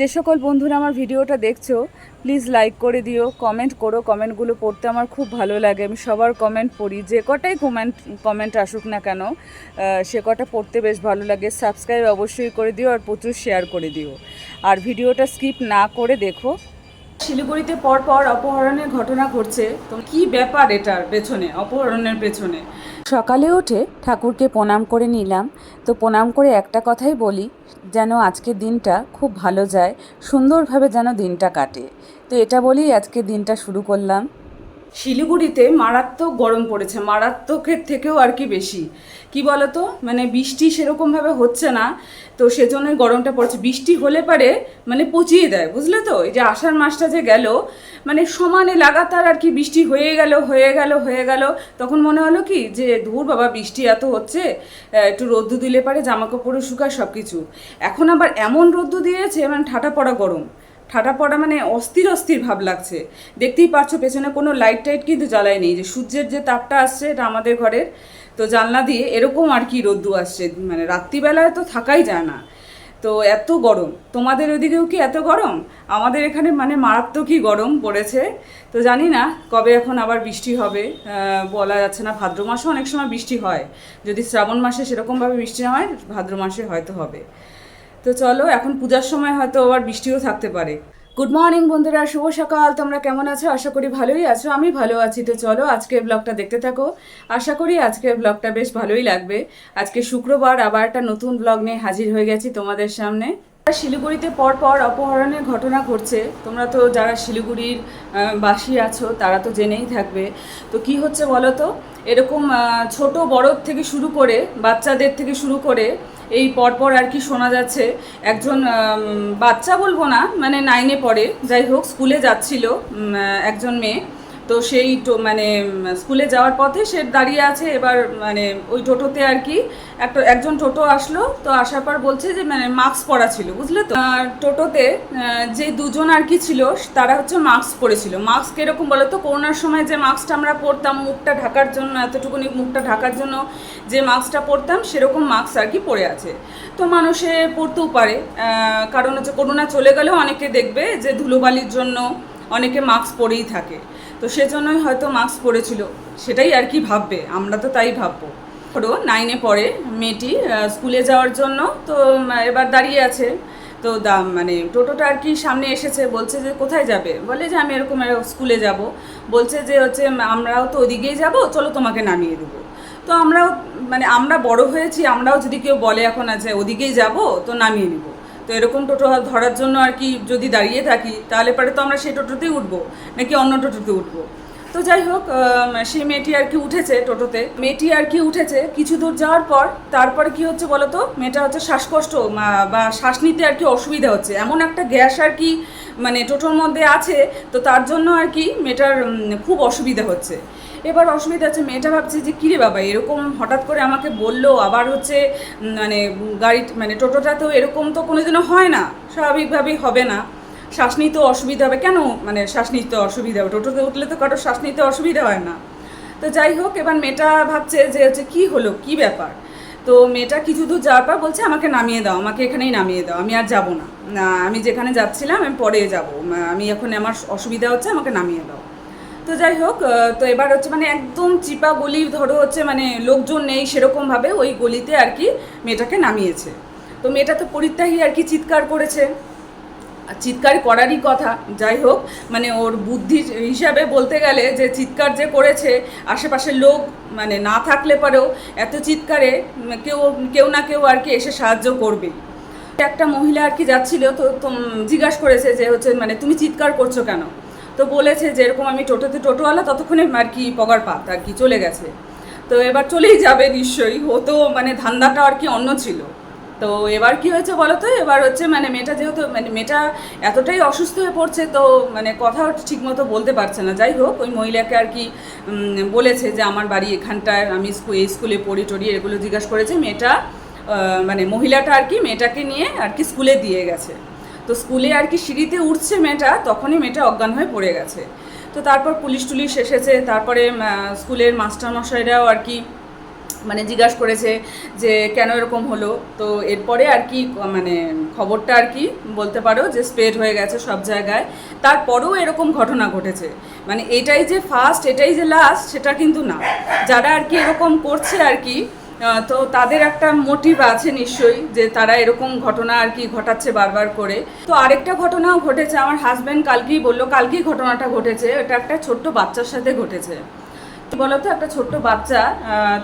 যে সকল বন্ধুরা আমার ভিডিওটা দেখছ প্লিজ লাইক করে দিও কমেন্ট করো। কমেন্টগুলো পড়তে আমার খুব ভালো লাগে। আমি সবার কমেন্ট পড়ি। যে কটাই কমেন্ট কমেন্ট আসুক না কেন সে কটা পড়তে বেশ ভালো লাগে। সাবস্ক্রাইব অবশ্যই করে দিও আর প্রচুর শেয়ার করে দিও। আর ভিডিওটা স্কিপ না করে দেখো। শিলিগুড়িতে পরপর অপহরণের ঘটনা ঘটছে। তো কি ব্যাপার এটার পেছনে, অপহরণের পেছনে? সকালে উঠে ঠাকুরকে প্রণাম করে নিলাম। তো প্রণাম করে একটা কথাই বলি, যেন আজকে দিনটা খুব ভালো যায়, সুন্দরভাবে যেন দিনটা কাটে। তো এটা বলেই আজকে দিনটা শুরু করলাম। শিলিগুড়িতে মারাত্মক গরম পড়েছে মারাত্মকের থেকেও আর কি বেশি। কি বলতো? মানে বৃষ্টি সেরকমভাবে হচ্ছে না, তো সেজন্যই গরমটা পড়ছে। বৃষ্টি হলে পারে মানে পচিয়ে দেয়, বুঝলে তো? এই যে আষাঢ় মাসটা যে গেল মানে সমানে লাগাতার আর কি বৃষ্টি হয়ে গেল হয়ে গেল হয়ে গেল। তখন মনে হলো কি যে, ধুর বাবা, বৃষ্টি এত হচ্ছে একটু রোদ্দু দিলে পারে জামা কাপড়ও শুকায় সব কিছু এখন আবার এমন রোদ্দু দিয়েছে মানে ঠাটা পড়া গরম। ঠাটা পড়া মানে অস্থির অস্থির ভাব লাগছে। দেখতেই পাচ্ছ পেছনে কোনো লাইট টাইট কিন্তু জ্বালায় নেই। যে সূর্যের যে তাপটা আসছে, এটা আমাদের ঘরের, তো জানলা দিয়ে এরকম আর কি রোদ্দু আসছে। মানে রাত্রিবেলায় তো থাকাই যায় না। তো এত গরম। তোমাদের ওদিকেও কি এত গরম? আমাদের এখানে মানে মারাত্মকই গরম পড়েছে। তো জানি না কবে এখন আবার বৃষ্টি হবে। বলা যাচ্ছে না। ভাদ্র মাসে অনেক সময় বৃষ্টি হয়। যদি শ্রাবণ মাসে সেরকমভাবে বৃষ্টি না হয়, ভাদ্র মাসে হয়তো হবে। তো চলো, এখন পূজার সময় হয়তো আবার বৃষ্টিও থাকতে পারে। গুড মর্নিং বন্ধুরা, শুভ সকাল, তোমরা কেমন আছো? আশা করি ভালোই আছো, আমি ভালো আছি। তো চলো, আজকের ব্লগটা দেখতে থাকো। আশা করি আজকের ব্লগটা বেশ ভালোই লাগবে। আজকে শুক্রবার আবার একটা নতুন ব্লগ নিয়ে হাজির হয়ে গেছি তোমাদের সামনে। শিলিগুড়িতে পর পর অপহরণের ঘটনা ঘটছে। তোমরা তো যারা শিলিগুড়ির বাসী আছো, তারা তো জেনেই থাকবে। তো কি হচ্ছে বলো তো? এরকম ছোট বড় থেকে শুরু করে, বাচ্চাদের থেকে শুরু করে, এই পরপর আর কি শোনা যাচ্ছে। একজন বাচ্চা বলব না মানে নাইনে পড়ে, যাই হোক স্কুলে যাচ্ছিল একজন মেয়ে। তো সেই মানে স্কুলে যাওয়ার পথে সে দাঁড়িয়ে আছে, এবার মানে ওই টোটোতে আর কি একটা, একজন টোটো আসলো, তো আসার পর বলছে যে মানে মাস্ক পরা ছিল, বুঝলে তো? টোটোতে যে দুজন আর কি ছিল, তারা হচ্ছে মাস্ক পরেছিল। মাস্ক এরকম বলো তো? করোনার সময় যে মাস্কটা আমরা পরতাম, মুখটা ঢাকার জন্য, এতটুকুনি মুখটা ঢাকার জন্য যে মাস্কটা পরতাম, সেরকম মাস্ক আর কি পরে আছে। তো মানুষে পরতেও পারে কারণ হচ্ছে করোনা চলে গেলেও অনেকে দেখবে যে ধুলোবালির জন্য অনেকে মাস্ক পরেই থাকে। তো সেজন্যই হয়তো মাস্ক পরেছিল। সেটাই আর কি ভাববে, আমরা তো তাই ভাববো। ধরো নাইনে পড়ে, মেয়েটি স্কুলে যাওয়ার জন্য তো এবার দাঁড়িয়ে আছে। তো দাম মানে টোটোটা আর কি সামনে এসেছে, বলছে যে কোথায় যাবে? বলে যে আমি এরকম স্কুলে যাব। বলছে যে হচ্ছে আমরাও তো ওদিকেই যাব, চলো তোমাকে নামিয়ে দেবো। তো আমরাও মানে আমরা বড় হয়েছি, আমরাও যদি কেউ বলে এখন আছে ওদিকেই যাব, তো নামিয়ে নিব। তো এরকম টোটো ধরার জন্য আর কি যদি দাঁড়িয়ে থাকি, তাহলে পরে তো আমরা সেই টোটোতেই উঠবো, নাকি অন্য টোটোতে উঠবো? তো যাই হোক সেই মেয়েটি আর কি উঠেছে টোটোতে। মেয়েটি আর কি উঠেছে কিছু দূর যাওয়ার পর, তারপরে কি হচ্ছে বলো তো মেয়েটা হচ্ছে শ্বাসকষ্ট বা শ্বাস নিতে আর কি অসুবিধা হচ্ছে। এমন একটা গ্যাস আর কি মানে টোটোর মধ্যে আছে, তো তার জন্য আর কি মেয়েটার খুব অসুবিধা হচ্ছে। এবার অসুবিধা হচ্ছে, মেয়েটা ভাবছে যে, কিরে বাবা, এরকম হঠাৎ করে আমাকে বলল, আবার হচ্ছে মানে গাড়ি মানে টোটোটাতেও এরকম তো কোনোদিনও হয় না, স্বাভাবিকভাবেই হবে না। শ্বাস নিতে অসুবিধা হবে। কেন মানে শ্বাস নিতে অসুবিধা হবে? টোটোতে উঠলে তো কারোর শ্বাস নিতে অসুবিধা হয় না। তো যাই হোক, এবার মেয়েটা ভাবছে যে, হচ্ছে, কী হলো? কী ব্যাপার? তো মেয়েটা কিছু দূর যাওয়ার পর বলছে, আমাকে নামিয়ে দাও, আমাকে এখানেই নামিয়ে দাও, আমি আর যাব না। আমি যেখানে যাচ্ছিলাম, আমি পরে যাব। আমি এখন আমার অসুবিধা হচ্ছে, আমাকে নামিয়ে দাও। তো যাই হোক তো এবার হচ্ছে মানে একদম চিপা গলি ধরো হচ্ছে মানে লোকজন নেই সেরকমভাবে ওই গলিতে আর কি মেয়েটাকে নামিয়েছে। তো মেয়েটা তো পরিত্যাগী আর কি চিৎকার করেছে। চিৎকার করারই কথা। যাই হোক মানে ওর বুদ্ধি হিসাবে বলতে গেলে যে চিৎকার যে করেছে, আশেপাশের লোক মানে না থাকলে পরেও এত চিৎকারে কেউ কেউ না কেউ আর কি এসে সাহায্য করবে একটা মহিলা আর কি যাচ্ছিল, তো জিজ্ঞাসা করেছে যে হচ্ছে মানে তুমি চিৎকার করছ কেন? তো বলেছে যে এরকম আমি টোটোতে টোটোওয়ালা ততক্ষণে আর কি পগার পাত আর কি চলে গেছে। তো এবার চলেই যাবে নিশ্চয়ই। ও তো মানে ধান্দাটা আর কি অন্য ছিল। তো এবার কি হয়েছে বলো তো এবার হচ্ছে মানে মেয়েটা যেহেতু মানে মেয়েটা এতটাই অসুস্থ হয়ে পড়ছে তো মানে কথাও ঠিকমতো বলতে পারছে না। যাই হোক, ওই মহিলাকে আর কি বলেছে যে আমার বাড়ি এখানটায় আমি এই স্কুলে পড়ি টড়ি এগুলো জিজ্ঞাসা করেছে। মেয়েটা মানে মহিলাটা আর কি মেয়েটাকে নিয়ে আর কি স্কুলে দিয়ে গেছে। তো স্কুলে আর কি সিঁড়িতে উঠছে মেয়েটা, তখনই মেয়েটা অজ্ঞান হয়ে পড়ে গেছে। তো তারপর পুলিশ টুলিশ এসেছে, তারপরে স্কুলের মাস্টারমশাইরাও আর কি মানে জিজ্ঞাসা করেছে যে কেন এরকম হলো। তো এরপরে আর কি মানে খবরটা আর কি বলতে পারো যে স্প্রেড হয়ে গেছে সব জায়গায়। তারপরেও এরকম ঘটনা ঘটেছে। মানে এটাই যে ফার্স্ট, এটাই যে লাস্ট, সেটা কিন্তু না। যারা আর কি এরকম করছে আর কি তো তাদের একটা মোটিভ আছে নিশ্চয়ই যে তারা এরকম ঘটনা আর কি ঘটাচ্ছে বারবার করে। তো আরেকটা ঘটনাও ঘটেছে, আমার হাজব্যান্ড কালকেই বলল, কালকেই ঘটনাটা ঘটেছে, এটা একটা ছোট্ট বাচ্চার সাথে ঘটেছে। বলতো, একটা ছোট্ট বাচ্চা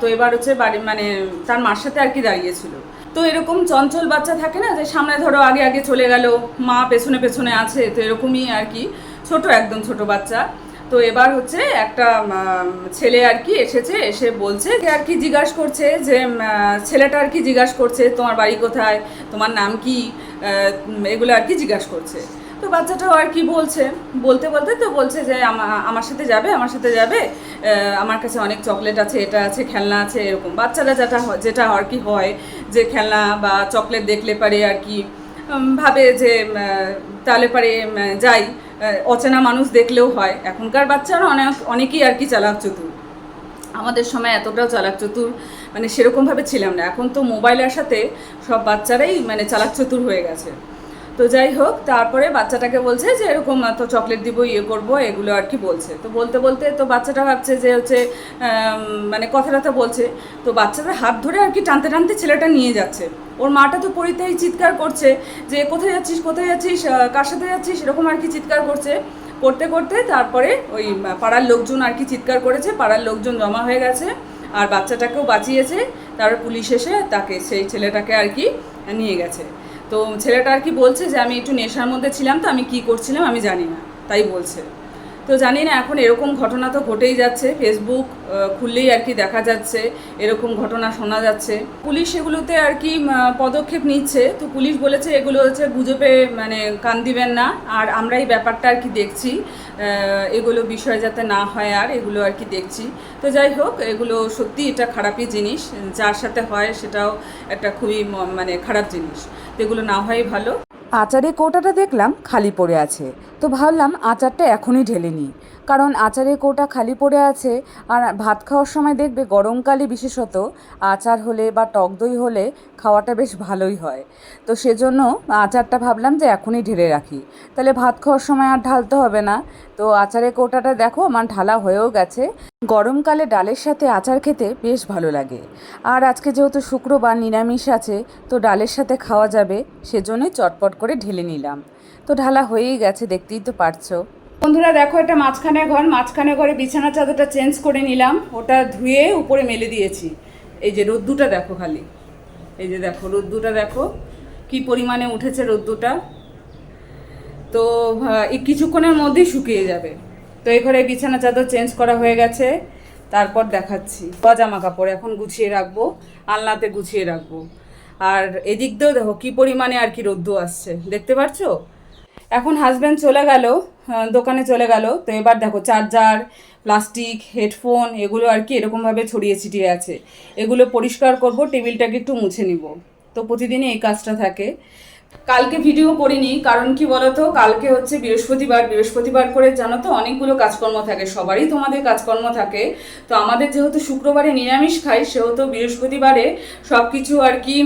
তো এবার হচ্ছে বাড়ি মানে তার মার সাথে আর কি দাঁড়িয়েছিল। তো এরকম চঞ্চল বাচ্চা থাকে না, যে সামনে ধরো আগে আগে চলে গেল, মা পেছনে পেছনে আছে, তো এরকমই আর কি, ছোট একদম ছোট বাচ্চা। তো এবার হচ্ছে একটা ছেলে আর কি এসেছে, এসে বলছে আর কি জিজ্ঞাসা করছে যে ছেলেটা আর কি জিজ্ঞাসা করছে, তোমার বাড়ি কোথায়, তোমার নাম কি এগুলো আর কি জিজ্ঞাসা করছে। তো বাচ্চাটাও আর কি বলছে, বলতে বলতে তো বলছে যে আমার সাথে যাবে, আমার সাথে যাবে আমার কাছে অনেক চকলেট আছে, এটা আছে, খেলনা আছে, এরকম। বাচ্চারা যেটা যেটা আর কি হয়, যে খেলনা বা চকলেট দেখলে পারে আর কি ভাবে যে তাহলে পরে যাই অচেনা মানুষ দেখলেও হয়। এখনকার বাচ্চারা অনেক, অনেকেই আর কি চালাক চতুর। আমাদের সময় এতটাও চালাক চতুর মানে সেরকমভাবে ছিলাম না। এখন তো মোবাইল আসাতে সব বাচ্চারাই মানে চালাক চতুর হয়ে গেছে। তো যাই হোক, তারপরে বাচ্চাটাকে বলছে যে এরকম তো চকলেট দিব ইয়ে করব, এগুলো আর কি বলছে। তো বলতে বলতে তো বাচ্চাটা ভাবছে যে হচ্ছে মানে কথা টথা বলছে। তো বাচ্চাদের হাত ধরে আর কি টানতে টানতে ছেলেটা নিয়ে যাচ্ছে। ওর মাটা তো পরিতাই চিৎকার করছে যে, কোথায় যাচ্ছিস কোথায় যাচ্ছিস কার সাথে যাচ্ছিস? এরকম আর কি চিৎকার করছে। করতে করতে তারপরে ওই পাড়ার লোকজন আর কি চিৎকার করেছে। পাড়ার লোকজন জমা হয়ে গেছে আর বাচ্চাটাকেও বাঁচিয়েছে। তারপর পুলিশ এসে তাকে, সেই ছেলেটাকে আর কি নিয়ে গেছে। তো ছেলেটা আর কি বলছে যে আমি একটু নেশার মধ্যে ছিলাম তো আমি কি করছিলাম আমি জানি না, তাই বলছে। তো জানি না এখন এরকম ঘটনা তো ঘটেই যাচ্ছে। ফেসবুক খুললেই আর কি দেখা যাচ্ছে, এরকম ঘটনা শোনা যাচ্ছে। পুলিশ এগুলোতে আর কি পদক্ষেপ নিচ্ছে। তো পুলিশ বলেছে এগুলো হচ্ছে গুজবে মানে কান দিবেন না। আর আমরা এই ব্যাপারটা আর কি দেখছি এগুলো বিষয় যাতে না হয় আর এগুলো আর কি দেখছি। তো যাই হোক, এগুলো সত্যি এটা খারাপই জিনিস। যার সাথে হয় সেটাও একটা খুবই মানে খারাপ জিনিস। তো এগুলো না হয় ভালো। আচারে কোটাটা দেখলাম, খালি পড়ে আছে। তো ভাবলাম আচারটা এখনই ঢেলে নিই। কারণ আচারের কৌটা খালি পড়ে আছে আর ভাত খাওয়ার সময় দেখবে গরমকালে বিশেষত আচার হলে বা টক দই হলে খাওয়াটা বেশ ভালোই হয়। তো সেজন্য আচারটা ভাবলাম যে এখনই ঢেলে রাখি। তাহলে ভাত খাওয়ার সময় আর ঢালতে হবে না। তো আচারের কৌটাটা দেখো আমার ঢালা হয়েও গেছে। গরমকালে ডালের সাথে আচার খেতে বেশ ভালো লাগে। আর আজকে যেহেতু শুক্রবার নিরামিষ আছে, তো ডালের সাথে খাওয়া যাবে, সেজন্যই চটপট করে ঢেলে নিলাম। তো ঢালা হয়েই গেছে, দেখতেই তো পারছ। বন্ধুরা, দেখো এটা মাঝখানে ঘর, মাঝখানে ঘরে বিছানা চাদরটা চেঞ্জ করে নিলাম। ওটা ধুয়ে উপরে মেলে দিয়েছি। এই যে রোদ্দুটা দেখো খালি। এই যে দেখো রোদ্দুটা দেখো। কি পরিমাণে উঠেছে রোদ্দুটা তো এই কিছুক্ষণের মধ্যেই শুকিয়ে যাবে। তো এই ঘরে বিছানা চাদর চেঞ্জ করা হয়ে গেছে। তারপর দেখাচ্ছি। জামা কাপড় এখন গুছিয়ে রাখব, আলনাতে গুছিয়ে রাখব। আর এদিক দিয়েও দেখো, কি পরিমাণে আর কি রোদ্দু আসছে। দেখতে পাচ্ছো এখন হাজব্যান্ড চলে গেল দোকানে চলে গেল। তো এবার দেখো চার্জার প্লাস্টিক হেডফোন এগুলো আর কি এরকমভাবে ছড়িয়ে ছিটিয়ে আছে। এগুলো পরিষ্কার করব, টেবিলটাকে একটু মুছে নিব। তো প্রতিদিনই এই কাজটা থাকে। কালকে ভিডিও করিনি, কারণ কি বলতো, কালকে হচ্ছে বৃহস্পতিবার বৃহস্পতিবার করে জানো তো অনেকগুলো কাজকর্ম থাকে, সবারই তোমাদের কাজকর্ম থাকে। তো আমাদের যেহেতু শুক্রবারে নিরামিষ খাই, সেহেতু বৃহস্পতিবারে সব কিছু আর কি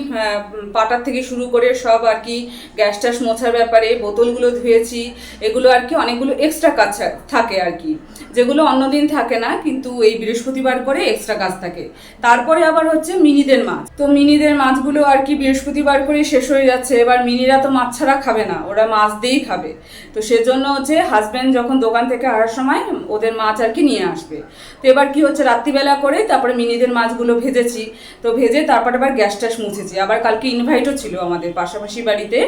পাটার থেকে শুরু করে সব আর কি, গ্যাস ট্যাস মোছার ব্যাপারে বোতলগুলো ধুয়েছি, এগুলো আর কি অনেকগুলো এক্সট্রা কাজ থাকে আর কি। যেগুলো অন্যদিন থাকে না, কিন্তু এই বৃহস্পতিবার করে এক্সট্রা কাজ থাকে। তারপরে আবার হচ্ছে মিনিদের মাছ। তো মিনিদের মাছগুলো আর কি বৃহস্পতিবার করে শেষ হয়ে যাচ্ছে। এবার মিনিরা তো মাছ ছাড়া খাবে না, ওরা মাছ দিয়েই খাবে। তো সেজন্য হচ্ছে হাজব্যান্ড যখন দোকান থেকে আসার সময় ওদের মাছ আর কি নিয়ে আসবে। তো এবার কি হচ্ছে, রাত্রিবেলা করে তারপরে মিনিদের মাছগুলো ভেজেছি। তো ভেজে তারপরে আবার গ্যাস ট্যাস মুছেছি। আবার কালকে ইনভাইটও ছিল আমাদের পাশাপাশি বাড়িতে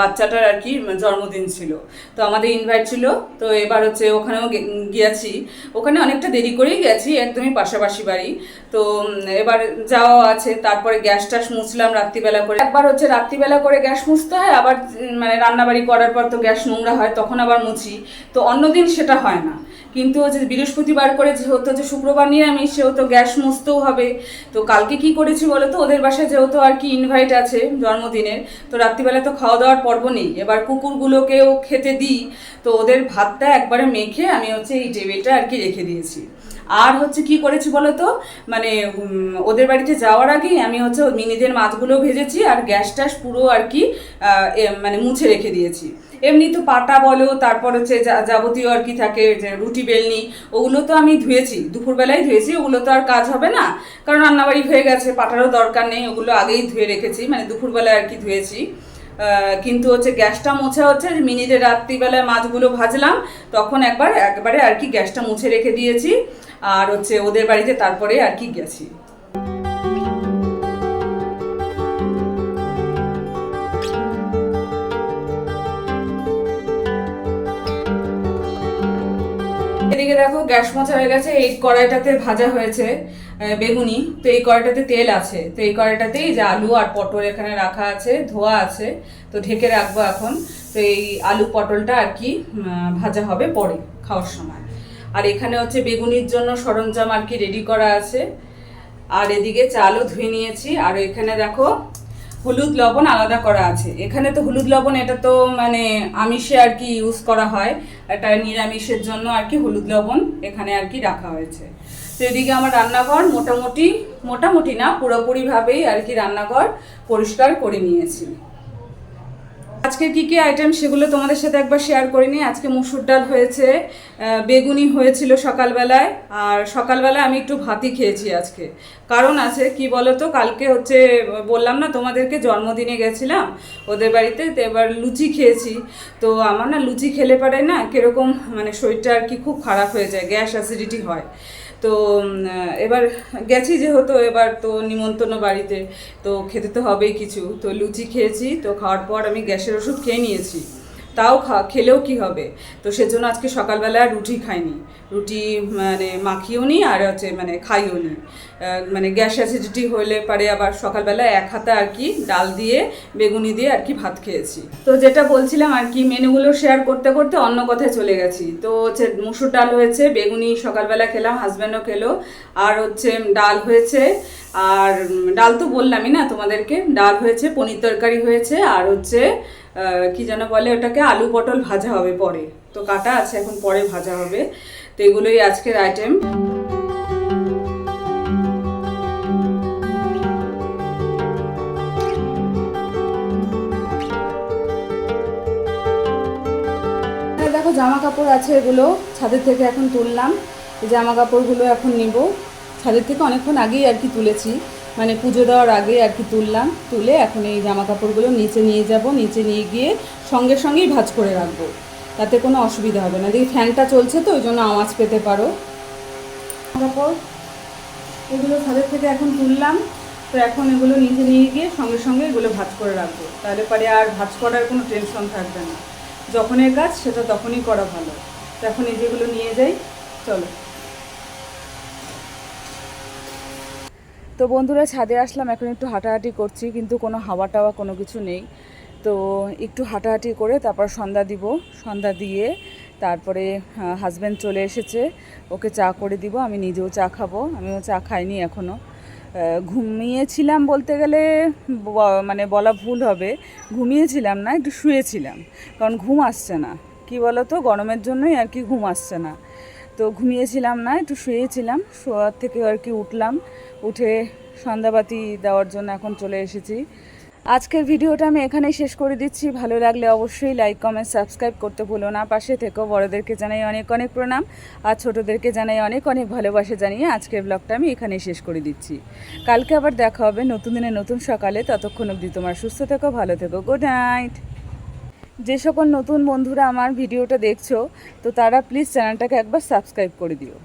বাচ্চাটার আর কি জন্মদিন ছিল। তো আমাদের ইনভাইট ছিল। তো এবার হচ্ছে ওখানেও গিয়েছি। ওখানে অনেকটা দেরি করেই গেছি, একদমই পাশাপাশি বাড়ি। তো এবার যাওয়া আছে, তারপরে গ্যাস ট্যাস মুছলাম রাত্রিবেলা করে। একবার হচ্ছে রাত্রিবেলা করে গ্যাস মুছতে হয়, আবার মানে রান্নাবাড়ি করার পর তো গ্যাস নোংরা হয়, তখন আবার মুছি। তো অন্যদিন সেটা হয় না। কিন্তু হচ্ছে বৃহস্পতিবার করে যেহেতু হচ্ছে শুক্রবার নিরামিষ, সেহেতু গ্যাস মুছতেও হবে। তো কালকে কি করেছি বলো তো? ওদের বাসায় যেহেতু আর কি ইনভাইট আছে জন্মদিনের, তো রাত্রিবেলা তো খাওয়া দাওয়ার পর্ব নেই। এবার কুকুরগুলোকেও খেতে দিই। তো ওদের ভাতটা একবারে মেখে আমি হচ্ছে এই টেবিলটা আর কি রেখে দিয়েছি। আর হচ্ছে কি করেছি বলো তো? মানে ওদের বাড়িতে যাওয়ার আগেই আমি হচ্ছে মিনিদের মাছগুলো ভেজেছি আর গ্যাস ট্যাস পুরো আর কি মানে মুছে রেখে দিয়েছি। এমনি তো পাটা বলো, তারপর হচ্ছে যাবতীয় আর কি থাকে, যে রুটি, বেলনি, ওগুলো তো আমি ধুয়েছি দুপুরবেলায় ধুয়েছি, ওগুলো তো আর কাজ হবে না। কারণ রান্নাবাড়ি হয়ে গেছে, পাটারও দরকার নেই, ওগুলো আগেই ধুয়ে রেখেছি মানে দুপুরবেলায় আর কি ধুয়েছি। কিন্তু হচ্ছে গ্যাসটা মোছা হচ্ছে মিনিটে রাত্রিবেলায় মাছগুলো ভাজলাম, তখন একবার, একবারে আর কি গ্যাসটা মুছে রেখে দিয়েছি, আর হচ্ছে ওদের বাড়িতে তারপরে আর কি গেছি। এদিকে দেখো, গ্যাস মোছা হয়ে গেছে, এই কড়াইটাতে ভাজা হয়েছে বেগুনি, তো এই কড়াইটাতে তেল আছে। তো এই কড়াইটাতেই যে আলু আর পটল এখানে রাখা আছে, ধোয়া আছে, তো ঢেকে রাখব এখন। তো এই আলু পটলটা আর কি ভাজা হবে পরে, খাওয়ার সময়। আর এখানে হচ্ছে বেগুনির জন্য সরঞ্জাম আর কি রেডি করা আছে। আর এদিকে চালও ধুয়ে নিয়েছি। আর এখানে দেখো হলুদ লবণ আলাদা করা আছে। এখানে তো হলুদ লবণ, এটা তো মানে আমিষে আর কি ইউজ করা হয়। এটা নিরামিষের জন্য আর কি হলুদ লবণ এখানে আর কি রাখা হয়েছে। তো এদিকে আমার রান্নাঘর মোটামুটি মোটামুটি না, পুরোপুরিভাবেই আর কি রান্নাঘর পরিষ্কার করে নিয়েছি। আজকে কি কি আইটেম সেগুলো তোমাদের সাথে একবার শেয়ার করে নিই। আজকে মুসুর ডাল হয়েছে বেগুনি হয়েছিল সকালবেলায়, আর সকালবেলায় আমি একটু ভাতই খেয়েছি আজকে। কারণ আছে, কি বলো তো কালকে হচ্ছে, বললাম না তোমাদেরকে, জন্মদিনে গেছিলাম, ওদের বাড়িতে, তো এবার লুচি খেয়েছি। তো আমার না লুচি খেলে পারে না কীরকম মানে শরীরটা আর কি খুব খারাপ হয়ে যায়, গ্যাস অ্যাসিডিটি হয়। তো এবার গেছি যেহেতু, এবার তো নিমন্ত্রণ বাড়িতে, তো খেতে তো হবেই কিছু। তো লুচি খেয়েছি, তো খাওয়ার পর আমি গ্যাসের ওষুধ খেয়ে নিয়েছি। তাও খা, খেলেও কি হবে? তো সেজন্য আজকে সকালবেলা রুটি খাইনি। রুটি মানে মাখিও নি আর হচ্ছে মানে খাইও নি। মানে গ্যাস অ্যাসিডিটি হলে পারে আবার সকালবেলা এক হাতে আর কি ডাল দিয়ে, বেগুনি দিয়ে আর কি ভাত খেয়েছি। তো যেটা বলছিলাম আর কি, মেনুগুলো শেয়ার করতে করতে অন্য কথায় চলে গেছি। তো হচ্ছে মুসুর ডাল হয়েছে, বেগুনি সকালবেলা খেলাম হাজব্যান্ডও খেলো, আর হচ্ছে ডাল হয়েছে, আর ডাল তো বললামই না তোমাদেরকে, ডাল হয়েছে, পনির তরকারি হয়েছে, আর হচ্ছে কি যেন বলে, ওটাকে আলু পটল ভাজা হবে পরে। তো কাটা আছে, এখন পরে ভাজা হবে। তো এগুলোই আজকের আইটেম এখানে দেখো জামা কাপড় আছে এগুলো, ছাদের থেকে এখন তুললাম। জামা কাপড়গুলো এখন নিব। ছাদের থেকে অনেকক্ষণ আগেই আর কি তুলেছি। মানে পুজো দেওয়ার আগে আর কি তুললাম, তুলে এখন এই জামা কাপড়গুলো নিচে নিয়ে যাব, নিচে নিয়ে গিয়ে সঙ্গে সঙ্গেই ভাজ করে রাখব। তাতে কোনো অসুবিধা হবে না। দেখি ফ্যানটা চলছে তো, ওই জন্য আওয়াজ পেতে পারো। কাপড় এগুলো ছাদের থেকে এখন তুললাম। তো এখন এগুলো নিচে নিয়ে গিয়ে সঙ্গে সঙ্গে এগুলো ভাজ করে রাখব। তাহলে পরে আর ভাজ করার কোনো টেনশন থাকবে না। যখনের কাজ সেটা তখনই করা ভালো। তো এখন এই যেগুলো নিয়ে যাই, চলো। তো বন্ধুরা, ছাদে আসলাম, এখন একটু হাঁটাহাঁটি করছি, কিন্তু কোনো হাওয়া টাওয়া কোনো কিছু নেই। তো একটু হাঁটাহাঁটি করে তারপর সন্ধ্যা দিব। সন্ধ্যা দিয়ে তারপরে হাজব্যান্ড চলে এসেছে, ওকে চা করে দিব, আমি নিজেও চা খাব। আমিও চা খাইনি এখনও ঘুমিয়েছিলাম বলতে গেলে মানে বলা ভুল হবে, ঘুমিয়েছিলাম না, একটু শুয়েছিলাম, কারণ ঘুম আসছে না। কি বলো তো গরমের জন্যই আর কি ঘুম আসছে না। তো ঘুমিয়েছিলাম না, একটু শুয়েছিলাম, শোয়ার থেকে আর কি উঠলাম। উঠে সন্ধ্যাবাতি দেওয়ার জন্য এখন চলে এসেছি। আজকের ভিডিওটা আমি এখানেই শেষ করে দিচ্ছি। ভালো লাগলে অবশ্যই লাইক কমেন্ট সাবস্ক্রাইব করতে ভুলো না। পাশে থেকেও বড়োদেরকে জানাই অনেক অনেক প্রণাম। আর ছোটোদেরকে জানাই অনেক অনেক ভালোবাসা জানিয়ে আজকের ব্লগটা আমি এখানেই শেষ করে দিচ্ছি। কালকে আবার দেখা হবে নতুন দিনে নতুন সকালে। ততক্ষণ অবধি তোমার সুস্থ থেকো, ভালো থেকো। গুড নাইট যে সকল নতুন বন্ধুরা আমার ভিডিওটা দেখছ, তো তারা প্লিজ চ্যানেলটাকে একবার সাবস্ক্রাইব করে দিও।